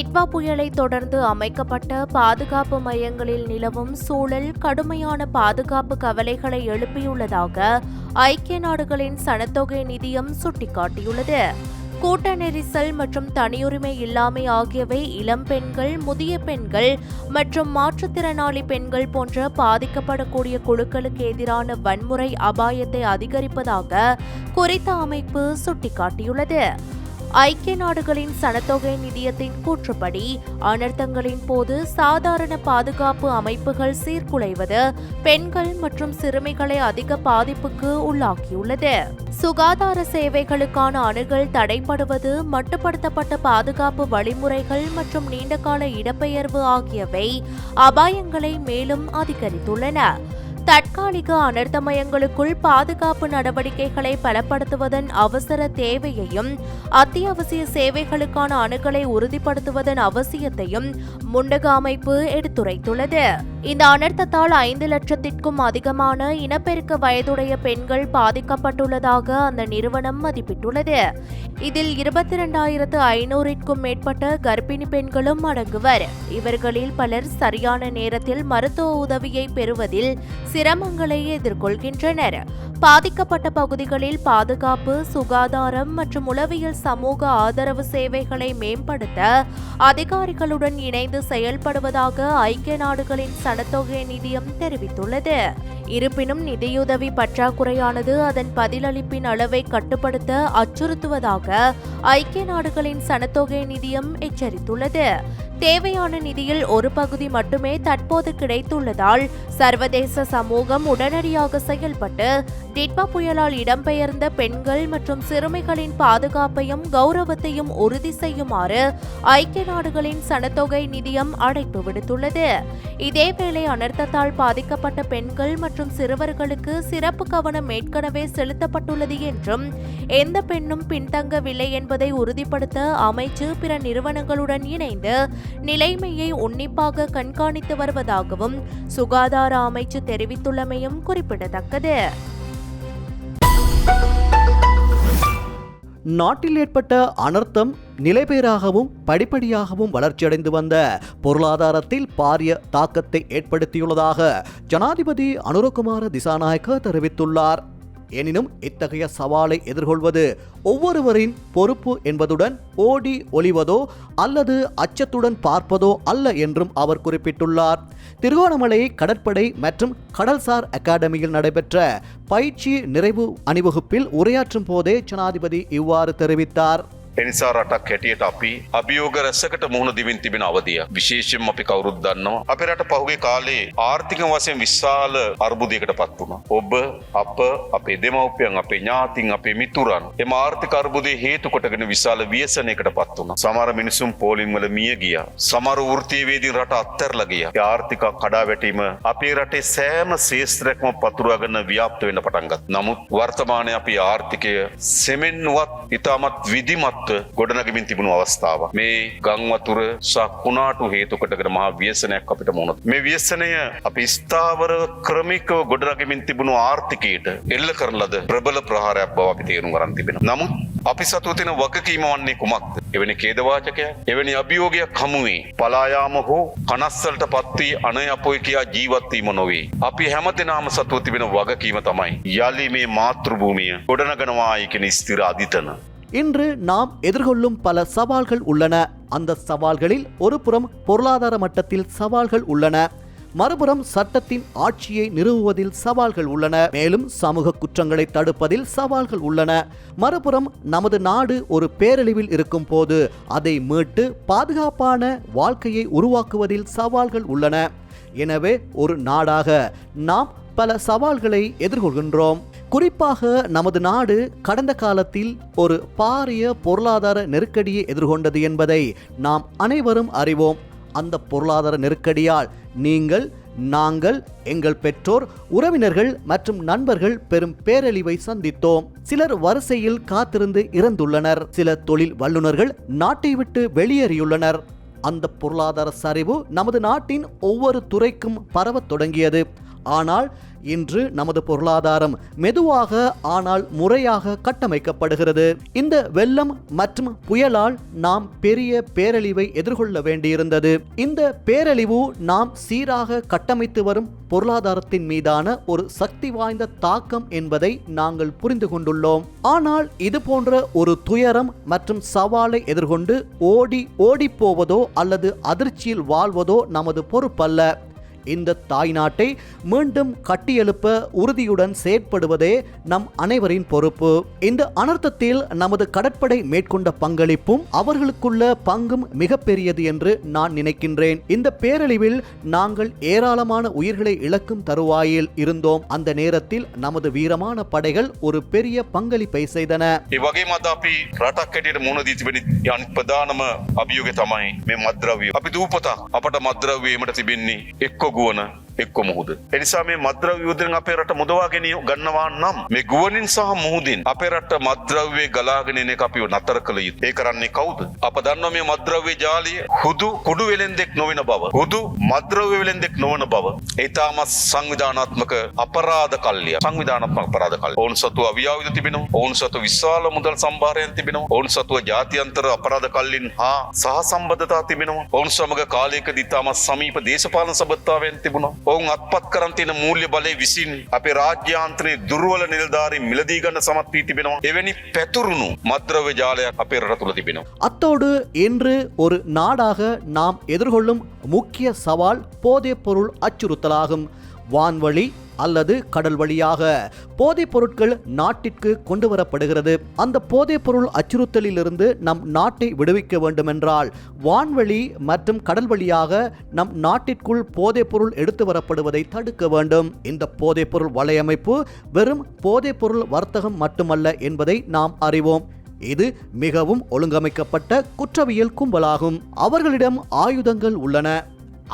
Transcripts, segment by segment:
டிட்வா புயலை தொடர்ந்து அமைக்கப்பட்ட பாதுகாப்பு மையங்களில் நிலவும் சூழல் கடுமையான பாதுகாப்பு கவலைகளை எழுப்பியுள்ளதாக ஐக்கிய நாடுகளின் சனத்தொகை நிதியம் சுட்டிக்காட்டியுள்ளது. கூட்ட நெரிசல் மற்றும் தனியுரிமை இல்லாமை ஆகியவை இளம் பெண்கள் முதிய பெண்கள் மற்றும் மாற்றுத்திறனாளி பெண்கள் போன்ற பாதிக்கப்படக்கூடிய குழுக்களுக்கு எதிரான வன்முறை அபாயத்தை அதிகரிப்பதாக குறித்த அமைப்பு சுட்டிக்காட்டியுள்ளது. ஐக்கிய நாடுகளின் சனத்தொகை நிதியத்தின் கூற்றுப்படி அனர்த்தங்களின் போது சாதாரண பாதுகாப்பு அமைப்புகள் சீர்குலைவது பெண்கள் மற்றும் சிறுமிகளை அதிக பாதிப்புக்கு உள்ளாக்கியுள்ளது. சுகாதார சேவைகளுக்கான அணுகல் தடைப்படுவது மட்டுப்படுத்தப்பட்ட பாதுகாப்பு வழிமுறைகள் மற்றும் நீண்டகால இடப்பெயர்வு ஆகியவை அபாயங்களை மேலும் அதிகரித்துள்ளன. தற்காலிக அனர்த்த மையங்களுக்குள் பாதுகாப்பு நடவடிக்கைகளை பலப்படுத்துவதன் அவசர தேவையையும் அத்தியாவசிய சேவைகளுக்கான அணுகலை உறுதிப்படுத்துவதன் அவசியத்தையும் முண்டக அமைப்பு எடுத்துரைத்துள்ளது. இந்த அனர்த்தத்தால் ஐந்து லட்சத்திற்கும் அதிகமான இனப்பெருக்க வயதுடைய பெண்கள் பாதிக்கப்பட்டுள்ளதாக அந்த நிறுவனம் மதிப்பிட்டுள்ளது. இதில் இருபத்தி இரண்டாயிரத்து ஐநூறிற்கும் மேற்பட்ட கர்ப்பிணி பெண்களும் அடங்குவர். இவர்களில் பலர் சரியான நேரத்தில் மருத்துவ உதவியை பெறுவதில் சிரமங்களை எதிர்கொள்கின்றனர். பாதிக்கப்பட்ட பகுதிகளில் பாதுகாப்பு சுகாதாரம் மற்றும் உளவியல் சமூக ஆதரவு சேவைகளை மேம்படுத்த அதிகாரிகளுடன் இணைந்து செயல்படுவதாக ஐக்கிய நாடுகளின் சனத்தொகை நிதியம் தெரிவித்துள்ளது. இருப்பினும் நிதியுதவி பற்றாக்குறையானது அதன் பதிலளிப்பின் அளவை கட்டுப்படுத்த அச்சுறுத்துவதாக ஐக்கிய நாடுகளின் சனத்தொகை நிதியம் எச்சரித்துள்ளது. தேவையான நிதியில் ஒரு பகுதி மட்டுமே தற்போது கிடைத்துள்ளதால் சர்வதேச சமூகம் உடனடியாக செயல்பட்டு திட்ப புயலால் இடம்பெயர்ந்த பெண்கள் மற்றும் சிறுமிகளின் பாதுகாப்பையும் கௌரவத்தையும் உறுதி செய்யுமாறு ஐக்கிய நாடுகளின் சனத்தொகை நிதியம் அழைப்பு விடுத்துள்ளது. இதேவேளை அனர்த்தத்தால் பாதிக்கப்பட்ட பெண்கள் மற்றும் சிறுவர்களுக்கு சிறப்பு கவனம் ஏற்கனவே செலுத்தப்பட்டுள்ளது என்றும் எந்த பெண்ணும் பின்தங்கவில்லை என்பதை உறுதிப்படுத்த அமைச்சு பிற நிறுவனங்களுடன் இணைந்து நிலைமையை உன்னிப்பாக கண்காணித்து வருவதாகவும் சுகாதார அமைச்சு தெரிவித்துள்ளமையும் குறிப்பிடத்தக்கது. நாட்டில் ஏற்பட்ட அனர்த்தம் நிலைபேறாகவும் படிப்படியாகவும் வளர்ச்சியடைந்து வந்த பொருளாதாரத்தில் பாரிய தாக்கத்தை ஏற்படுத்தியுள்ளதாக ஜனாதிபதி அனுரகுமார திசாநாயக்க தெரிவித்துள்ளார். எனினும் இத்தகைய சவாலை எதிர்கொள்வது ஒவ்வொருவரின் பொறுப்பு என்பதுடன் ஓடி ஒளிவதோ அல்லது அச்சத்துடன் பார்ப்பதோ அல்ல என்றும் அவர் குறிப்பிட்டுள்ளார். திருகோணமலை கடற்படை மற்றும் கடல்சார் அகாடமியில் நடைபெற்ற பயிற்சி நிறைவு அணிவகுப்பில் உரையாற்றும் போதே ஜனாதிபதி இவ்வாறு தெரிவித்தார். එනිසා රටක් හැටියට අපි අභියෝග රැසකට මුහුණ දිවින් තිබෙන අවධිය. විශේෂයෙන් අපි කවුරුත් දන්නවා අපේ රට පහුගේ කාලේ ආර්ථික වශයෙන් විශාල අර්බුදයකට පත් වුණා. ඔබ අප අපේ දෙමව්පියන් අපේ ඥාතින් අපේ මිතුරන් එම ආර්ථික අර්බුදය හේතු කොටගෙන විශාල ව්‍යසනයකට පත් වුණා. සමහර මිනිසුන් පෝලිම් වල මිය ගියා. සමහර වෘත්තීයවේදීන් රට අත්හැරලා ගියා. ඒ ආර්ථික කඩා වැටීම අපේ රටේ සෑම ශේෂ්ත්‍රයක්ම පතුරාගෙන ව්‍යාප්ත වෙන්න පටන් ගත්තා. නමුත් වර්තමානයේ අපේ ආර්ථිකය සෙමෙන්වත් ඉතාමත් විධිමත්ව ගොඩනගමින් තිබුණු අවස්ථාව. මේ ගංවතුර සහ කුණාටු හේතු කොටගෙන මහා ව්‍යසනයක් අපිට මුණ. මේ ව්‍යසනය අපි ස්ථාවර ක්‍රමිකව ගොඩනගමින් තිබුණු ආර්ථිකයට එල්ල කරන ලද ප්‍රබල ප්‍රහාරයක් බව අපි තේරුම් ගන්න තිබෙනවා. නමුත් අපි සතුව තියෙන වගකීම වන්නේ කුමක්ද? එවැනි ඛේදවාචකයක්, එවැනි අභියෝගයක් හමුවේ පලායාම හෝ කනස්සලට පත් වී අනය අපොයි කියා ජීවත් වීම නොවේ. අපි හැමදෙනාම සතුව තිබෙන වගකීම තමයි යලි මේ මාතෘභූමිය ගොඩනගනවායි කියන ස්ථිර අදිතන. இன்று நாம் எதிர்கொள்ளும் பல சவால்கள் உள்ளன. அந்த சவால்களில் ஒரு புறம் பொருளாதார மட்டத்தில் சவால்கள் உள்ளன. மறுபுறம் சட்டத்தின் ஆட்சியை நிறுவுவதில் சவால்கள் உள்ளன. மேலும் சமூக குற்றங்களை தடுப்பதில் சவால்கள் உள்ளன. மறுபுறம் நமது நாடு ஒரு பேரழிவில் இருக்கும் போது அதை மீட்டு பாதுகாப்பான வாழ்க்கையை உருவாக்குவதில் சவால்கள் உள்ளன. எனவே ஒரு நாடாக நாம் பல சவால்களை எதிர்கொள்கின்றோம். குறிப்பாக நமது நாடு கடந்த காலத்தில் ஒரு பாரிய பொருளாதார நெருக்கடியை எதிர்கொண்டது என்பதை நாம் அனைவரும் அறிவோம். அந்த பொருளாதார நெருக்கடியால் நீங்கள் நாங்கள் எங்கள் பெற்றோர் உறவினர்கள் மற்றும் நண்பர்கள் பெரும் பேரழிவை சந்தித்தோம். சிலர் வரிசையில் காத்திருந்து இறந்துள்ளனர். சில தொழில் வல்லுநர்கள் நாட்டை விட்டு வெளியேறியுள்ளனர். அந்த பொருளாதார சரிவு நமது நாட்டின் ஒவ்வொரு துறைக்கும் பரவத் தொடங்கியது. ஆனால் இன்று நமது பொருளாதாரம் மெதுவாக ஆனால் முறையாக கட்டமைக்கப்படுகிறது. இந்த வெள்ளம் மற்றும் புயலால் நாம் பெரிய பேரழிவை எதிர்கொள்ள வேண்டியிருந்தது. இந்த பேரழிவு நாம் சீராக கட்டமைத்து வரும் பொருளாதாரத்தின் மீதான ஒரு சக்தி வாய்ந்த தாக்கம் என்பதை நாங்கள் புரிந்து கொண்டுள்ளோம். ஆனால் இது போன்ற ஒரு துயரம் மற்றும் சவாலை எதிர்கொண்டு ஓடி ஓடிப்போவதோ அல்லது அதிர்ச்சியில் வாழ்வதோ நமது பொறுப்பல்ல. இந்த தாய் நாட்டை மீண்டும் கட்டியெழுப்ப உறுதியுடன் செயற்படுவதே நம் அனைவரின் பொறுப்பு இந்த அனர்த்தத்தில் நமது கடற்படை மேற்கொண்ட பங்களிப்பும் அவர்களுக்குள்ள பங்கும் மிகப்பெரியது என்று நான் நினைக்கின்றேன் இந்த பேரழிவில் நாங்கள் ஏராளமான உயிர்களை இழக்கும் தருவாயில் இருந்தோம் அந்த நேரத்தில் நமது வீரமான படைகள் ஒரு பெரிய பங்களிப்பை செய்தன ඒ වගේ මද අපි රටක් හැටියට මුණ දී තිබෙන අනිත් ප්‍රධානම අභියෝගය තමයි මේ මද්‍රව්‍ය. අපි දූපතක් අපට මද්‍රව්‍යීමට තිබෙන්නේ එක්ක jogou, né? එක්ක මුහුද. එනිසා මේ මද්‍රව්‍ය යුද්ධෙන් අපේ රට මුදවා ගැනීම ගන්නවා නම් මේ ගුවනින් සහ මුහුදින් අපේ රට මද්‍රව්‍ය ගලාගෙන එන එක අපිව නතර කළ යුතුයි. ඒ කරන්නේ කවුද? අප දන්නවා මේ මද්‍රව්‍ය ජාලය හුදු කුඩු වෙලෙන්දෙක් නොවන බව. හුදු මද්‍රව්‍ය වෙලෙන්දෙක් නොවන බව. ඒ තාමත් සංවිධානාත්මක අපරාධ කල්ලිය. සංවිධානාත්මක අපරාධ කල්ලිය. ඔවුන් සතු අවියාවිද තිබෙනවා. ඔවුන් සතු විශාල මුදල් සම්භාරයන් තිබෙනවා. ඔවුන් සතුව ජාත්‍යන්තර අපරාධ කල්ලින් හා සහ සම්බන්ධතා තිබෙනවා. ඔවුන් සමග කාලයකදී තාමත් සමීප දේශපාලන සබත්තාවයන් තිබුණා. ඔවුන් අත්පත් කරන් තියෙන මූල්‍ය බලය විසින් අපේ රාජ්‍යාන්තරයේ දුර්වල නිලධාරීන් මිලදී ගන්න සමත් වී තිබෙනවා. එවැනි පැතුරුණු මද්‍රව්‍ය ජාලයක් අපේ රට තුළ තිබෙනවා. அத்தோடு இன்று ஒரு நாடாக நாம் எதிர்கொள்ளும் முக்கிய சவால் போதைப் பொருள் அச்சுறுத்தலாகும் வான்வழி அல்லது கடல் வழியாக போதைப் பொருட்கள் நாட்டிற்கு கொண்டு வரப்படுகிறது அந்த போதைப் பொருள் அச்சுறுத்தலிலிருந்து நம் நாட்டை விடுவிக்க வேண்டுமென்றால் வான்வழி மற்றும் கடல் வழியாக நம் நாட்டிற்குள் போதைப் பொருள் எடுத்து வரப்படுவதை தடுக்க வேண்டும். இந்த போதைப் பொருள் வலையமைப்பு வெறும் போதைப் பொருள் வர்த்தகம் மட்டுமல்ல என்பதை நாம் அறிவோம். இது மிகவும் ஒழுங்கமைக்கப்பட்ட குற்றவியல் கும்பலாகும். அவர்களிடம் ஆயுதங்கள் உள்ளன.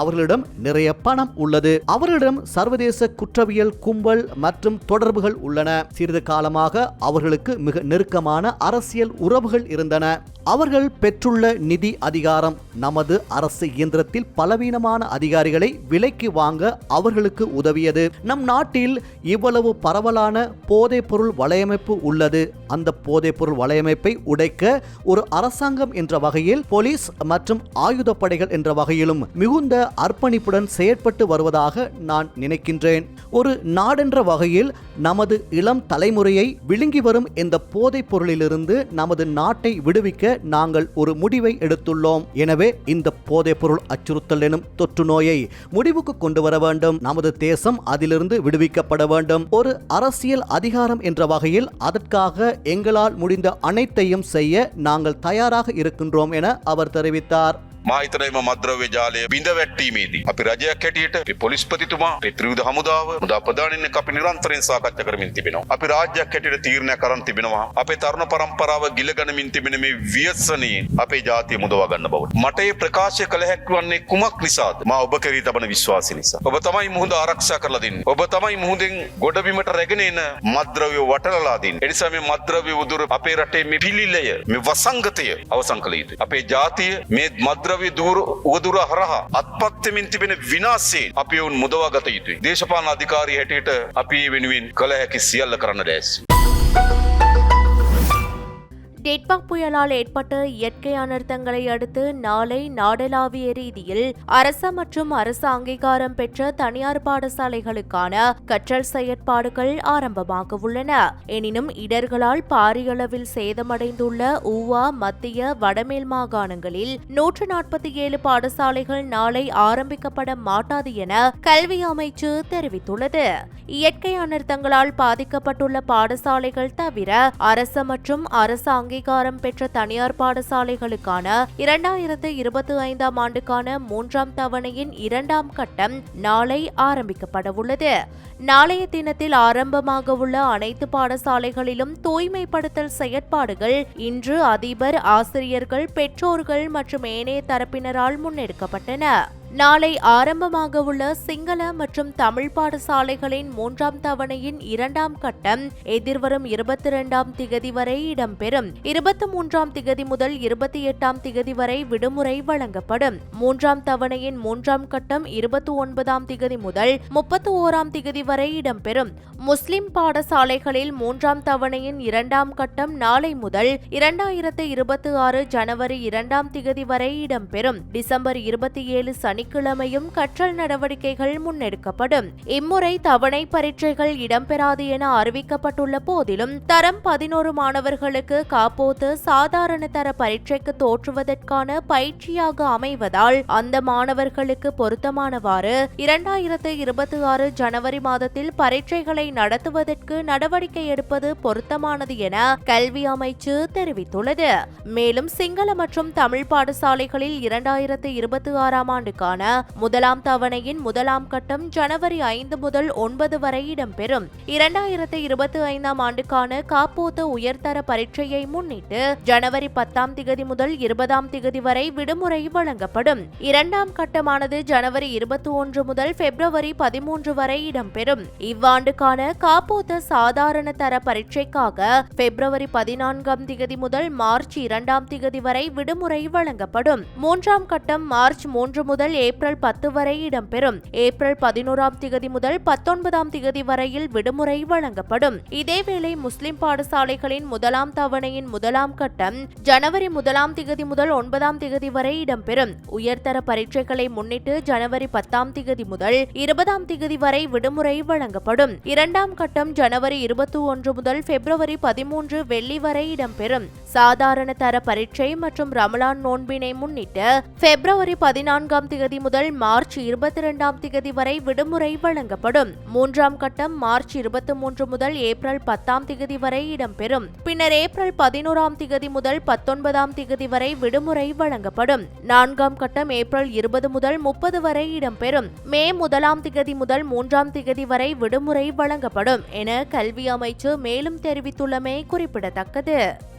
அவர்களிடம் நிறைய பணம் உள்ளது. அவர்களிடம் சர்வதேச குற்றவியல் கும்பல் மற்றும் தொடர்புகள் உள்ளன. சிறிது காலமாக அவர்களுக்கு மிக நெருக்கமான அரசியல் உறவுகள் இருந்தன. அவர்கள் பெற்றுள்ள நிதி அதிகாரம் நமது அரசு இயந்திரத்தில் பலவீனமான அதிகாரிகளை விலைக்கு வாங்க அவர்களுக்கு உதவியது. நம் நாட்டில் இவ்வளவு பரவலான போதைப் பொருள் வலையமைப்பு உள்ளது. அந்த போதைப் பொருள் வலையமைப்பை உடைக்க ஒரு அரசாங்கம் என்ற வகையில் போலீஸ் மற்றும் ஆயுதப்படைகள் என்ற வகையிலும் மிகுந்த அர்ப்பணிப்புடன் செயற்பட்டு வருவதாக நான் நினைக்கின்றேன். ஒரு நாடென்ற வகையில் நமது இளம் தலைமுறையை விழுங்கி வரும் இந்த போதைப் பொருளிலிருந்து நமது நாட்டை விடுவிக்க நாங்கள் ஒரு முடிவை எடுத்துள்ளோம். எனவே இந்த போதைப் பொருள் அச்சுறுத்தல் எனும் தொற்று நோயை முடிவுக்கு கொண்டு வர வேண்டும். நமது தேசம் அதிலிருந்து விடுவிக்கப்பட வேண்டும். ஒரு அரசியல் அதிகாரம் என்ற வகையில் அதற்காக எங்களால் முடிந்த அனைத்தையும் செய்ய நாங்கள் தயாராக இருக்கின்றோம் என அவர் தெரிவித்தார். මාහිතරයිම මද්‍රව්‍ය ජාලය බිඳ වැට්ටීමේදී අපි රජයක් හැටියට අපේ පොලිස්පතිතුමා අපේ ත්‍රිවිධ හමුදාව මුදා ප්‍රධානින් එක්ක අපි නිරන්තරයෙන් සාකච්ඡා කරමින් තිබෙනවා. අපි රාජ්‍යයක් හැටියට තීරණයක් කරන් තිබෙනවා. අපේ තරුණ පරම්පරාව ගිලගනිමින් තිබෙන මේ ව්‍යසනයෙන් අපේ ජාතිය මුදවා ගන්න බව. මට ඒ ප්‍රකාශය කළ හැකි වන්නේ කුමක් නිසාද? මා ඔබ කෙරෙහි තබන විශ්වාසය නිසා. ඔබ තමයි මුහුද ආරක්ෂා කරලා දෙන්නේ. ඔබ තමයි මුහුදෙන් ගොඩබිමට රැගෙන එන මද්‍රව්‍ය වටලලා දෙන්නේ. එනිසා මේ මද්‍රව්‍ය උදුර අපේ රටේ මේ පිළිලය මේ වසංගතය අවසන් කළ යුතුයි. අපේ ජාතිය මේ මද්‍රව්‍ය දුර උවදුර හරහා අත්පත්වෙමින් තිබෙන විනාසයෙන් අපි ඔවුන් මුදවා ගත යුතුයි. දේශපාලන අධිකාරී හැටියට අපි ඒ වෙනුවෙන් කළ හැකි සියල්ල කරන්න දැස්. டெட்பாக் புயலால் ஏற்பட்ட இயற்கை அனர்த்தங்களை அடுத்து நாளை நாடளாவிய ரீதியில் அரச மற்றும் அரசு அங்கீகாரம் பெற்ற தனியார் பாடசாலைகளுக்கான கற்றல் செயற்பாடுகள் ஆரம்பமாக உள்ளன. எனினும் இடர்களால் பாரியளவில் சேதமடைந்துள்ள ஊவா மத்திய வடமேல் மாகாணங்களில் நூற்று நாற்பத்தி ஏழு பாடசாலைகள் நாளை ஆரம்பிக்கப்பட மாட்டாது என கல்வி அமைச்சு தெரிவித்துள்ளது. இயற்கை அனர்த்தங்களால் பாதிக்கப்பட்டுள்ள பாடசாலைகள் தவிர அரச மற்றும் அரசாங்க அங்கீகாரம் பெற்ற தனியார் பாடசாலைகளுக்கான இரண்டாயிரத்து இருபத்தி ஐந்தாம் ஆண்டுக்கான மூன்றாம் தவணையின் இரண்டாம் கட்டம் நாளை ஆரம்பிக்கப்பட உள்ளது நாளைய தினத்தில் ஆரம்பமாக உள்ள அனைத்து பாடசாலைகளிலும் தூய்மைப்படுத்தல் செயற்பாடுகள் இன்று அதிபர் ஆசிரியர்கள் பெற்றோர்கள் மற்றும் ஏனைய தரப்பினரால் முன்னெடுக்கப்பட்டன. நாளை ஆரம்பமாக உள்ள சிங்கள மற்றும் தமிழ் பாடசாலைகளின் மூன்றாம் தவணையின் இரண்டாம் கட்டம் எதிர்வரும் இருபத்தி இரண்டாம் திகதி வரை இடம்பெறும். இருபத்தி மூன்றாம் திகதி முதல் இருபத்தி எட்டாம் திகதி வரை விடுமுறை வழங்கப்படும். மூன்றாம் தவணையின் மூன்றாம் கட்டம் இருபத்தி ஒன்பதாம் திகதி முதல் முப்பத்தி ஓராம் திகதி வரை இடம்பெறும். முஸ்லிம் பாடசாலைகளில் மூன்றாம் தவணையின் இரண்டாம் கட்டம் நாளை முதல் இரண்டாயிரத்து இருபத்தி ஆறு ஜனவரி இரண்டாம் திகதி வரை இடம்பெறும். டிசம்பர் இருபத்தி ஏழு சனி சனிக்கிழமையும் கற்றல் நடவடிக்கைகள் முன்னெடுக்கப்படும். இம்முறை தவணை பரீட்சைகள் இடம்பெறாது என அறிவிக்கப்பட்டுள்ள போதிலும் தரம் பதினோரு மாணவர்களுக்கு காப்போத்து சாதாரண தர பரீட்சைக்கு தோற்றுவதற்கான பயிற்சியாக அமைவதால் அந்த மாணவர்களுக்கு பொருத்தமானவாறு இரண்டாயிரத்து இருபத்தி ஆறு ஜனவரி மாதத்தில் பரீட்சைகளை நடத்துவதற்கு நடவடிக்கை எடுப்பது பொருத்தமானது என கல்வி அமைச்சு தெரிவித்துள்ளது. மேலும் சிங்கள மற்றும் தமிழ் பாடசாலைகளில் இரண்டாயிரத்து இருபத்தி ஆறாம் ஆண்டுக்கான முதலாம் தவணையின் முதலாம் கட்டம் ஜனவரி ஐந்து முதல் ஒன்பது வரை இடம்பெறும். இரண்டாயிரத்தி இருபத்தி ஐந்தாம் ஆண்டுக்கான காப்போத்த உயர்தர பரீட்சையை முன்னிட்டு ஜனவரி பத்தாம் திகதி முதல் இருபதாம் திகதி வரை விடுமுறை வழங்கப்படும். இரண்டாம் கட்டமானது ஜனவரி இருபத்தி ஒன்று முதல் பிப்ரவரி பதிமூன்று வரை இடம்பெறும். இவ்வாண்டுக்கான காப்போத்த சாதாரண தர பரீட்சைக்காக பிப்ரவரி பதினான்காம் திகதி முதல் மார்ச் இரண்டாம் திகதி வரை விடுமுறை வழங்கப்படும். மூன்றாம் கட்டம் மார்ச் மூன்று முதல் ஏப்ரல் பத்து வரை இடம்பெறும். ஏப்ரல் பதினோராம் திகதி முதல் பத்தொன்பதாம் திகதி வரையில் விடுமுறை வழங்கப்படும். இதேவேளை முஸ்லிம் பாடசாலைகளின் முதலாம் தவணையின் முதலாம் கட்டம் ஜனவரி முதலாம் திகதி முதல் ஒன்பதாம் திகதி வரை இடம்பெறும். உயர்தர பரீட்சைகளை முன்னிட்டு ஜனவரி பத்தாம் திகதி முதல் இருபதாம் திகதி வரை விடுமுறை வழங்கப்படும். இரண்டாம் கட்டம் ஜனவரி இருபத்தி ஒன்று முதல் பிப்ரவரி பதிமூன்று வெள்ளி வரை இடம்பெறும். சாதாரண தர பரீட்சை மற்றும் ரமலான் நோன்பினை முன்னிட்டு பிப்ரவரி பதினான்காம் திகதி முதல் மார்ச் இருபத்தி இரண்டாம் திகதி வரை விடுமுறை வழங்கப்படும். மூன்றாம் கட்டம் மார்ச் இருபத்தி மூன்று முதல் ஏப்ரல் பத்தாம் திகதி வரை இடம்பெறும். பின்னர் ஏப்ரல் பதினோராம் திகதி முதல் பத்தொன்பதாம் திகதி வரை விடுமுறை வழங்கப்படும். நான்காம் கட்டம் ஏப்ரல் இருபது முதல் முப்பது வரை இடம்பெறும். மே முதலாம் திகதி முதல் மூன்றாம் திகதி வரை விடுமுறை வழங்கப்படும் என கல்வி அமைச்சு மேலும் தெரிவித்துள்ளமை குறிப்பிடத்தக்கது.